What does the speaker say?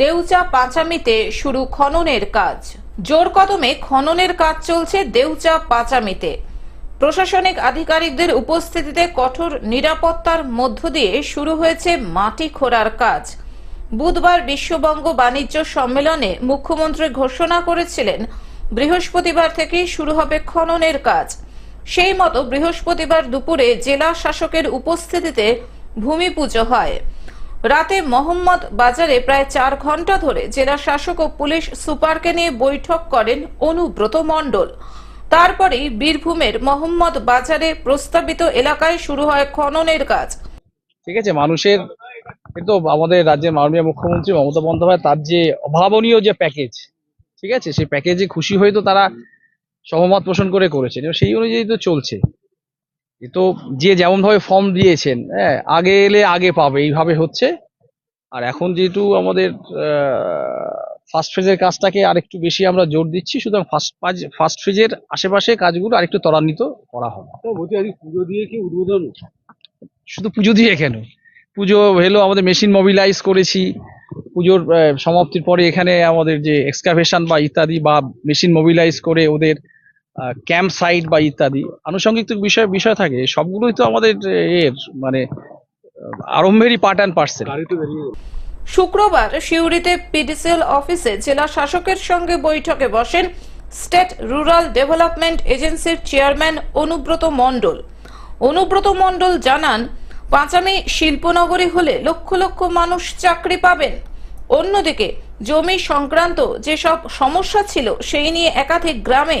দেউচা পাঁচামিতে শুরু খননের কাজ। জোর কদমে খননের কাজ চলছে দেউচা পাঁচামিতে। প্রশাসনিক আধিকারিকদের উপস্থিতিতে কঠোর নিরাপত্তার মধ্য দিয়ে শুরু হয়েছে মাটি খোঁড়ার কাজ। বুধবার বিশ্ববঙ্গ বাণিজ্য সম্মেলনে মুখ্যমন্ত্রী ঘোষণা করেছিলেন, বৃহস্পতিবার থেকেই শুরু হবে খননের কাজ। সেই মতো বৃহস্পতিবার দুপুরে জেলা শাসকের উপস্থিতিতে ভূমি পুজো হয়। রাতে মোহাম্মদ বাজারে প্রায় চার ঘণ্টা ধরে জেলা শাসক ও পুলিশ সুপারকে নিয়ে বৈঠক করেন অনুব্রত মণ্ডল। তারপরেই বীরভূমের মোহাম্মদ বাজারে প্রস্তাবিত এলাকায় শুরু হয় খননের কাজ। ঠিক আছে, মানুষের কিন্তু আমাদের রাজ্যের মাননীয় মুখ্যমন্ত্রী মমতা বন্দ্যোপাধ্যায় তার যে অভাবনীয় যে প্যাকেজ, ঠিক আছে, সেই প্যাকেজে খুশি হয়ে তো তারা সহমত পোষণ করে করেছেন। সেই অনুযায়ী তো চলছে। তো যে যেমন ভাবে ফর্ম দিয়েছেন হ্যাঁ আগে এলে আগে পাবে এইভাবে হচ্ছে। আর এখন যেহেতু আমাদের ফার্স্ট ফেজের কাজটাকে আরেকটু বেশি আমরা জোর দিচ্ছি সুতরাং ফার্স্ট পাজ ফার্স্ট ফেজের আশেপাশে কাজগুলো আরেকটু ত্বরান্বিত করা হবে। পুজো দিয়ে কি উদ্বোধন? শুধু পুজো দিয়ে কেন? পুজো হলো আমাদের মেশিন মোবিলাইজ করেছি। পুজোর সমাপ্তির পরে এখানে আমাদের যে এক্সকাভেশন বা ইত্যাদি বা মেশিন মোবিলাইজ করে ওদের ক্যাম্প সাইট বা ইত্যাদি। আনুষঙ্গিক তো বিষয় বিষয় থাকে। সবগুলোই তো আমাদের এর মানে আরম্ভেরই পার্ট অ্যান্ড পার্সেল শুক্রবার সিউড়িতে পিডিসিএল অফিসে জেলা শাসকের সঙ্গে বৈঠকে বসেন স্টেট রুরাল ডেভেলপমেন্ট এজেন্সির চেয়ারম্যান অনুব্রত মণ্ডল। অনুব্রত মণ্ডল জানান পাঁচামি শিল্পনগরী হলে লক্ষ লক্ষ মানুষ চাকরি পাবেন। অন্যদিকে জমি সংক্রান্ত যেসব সমস্যা ছিল সেই নিয়ে একাধিক গ্রামে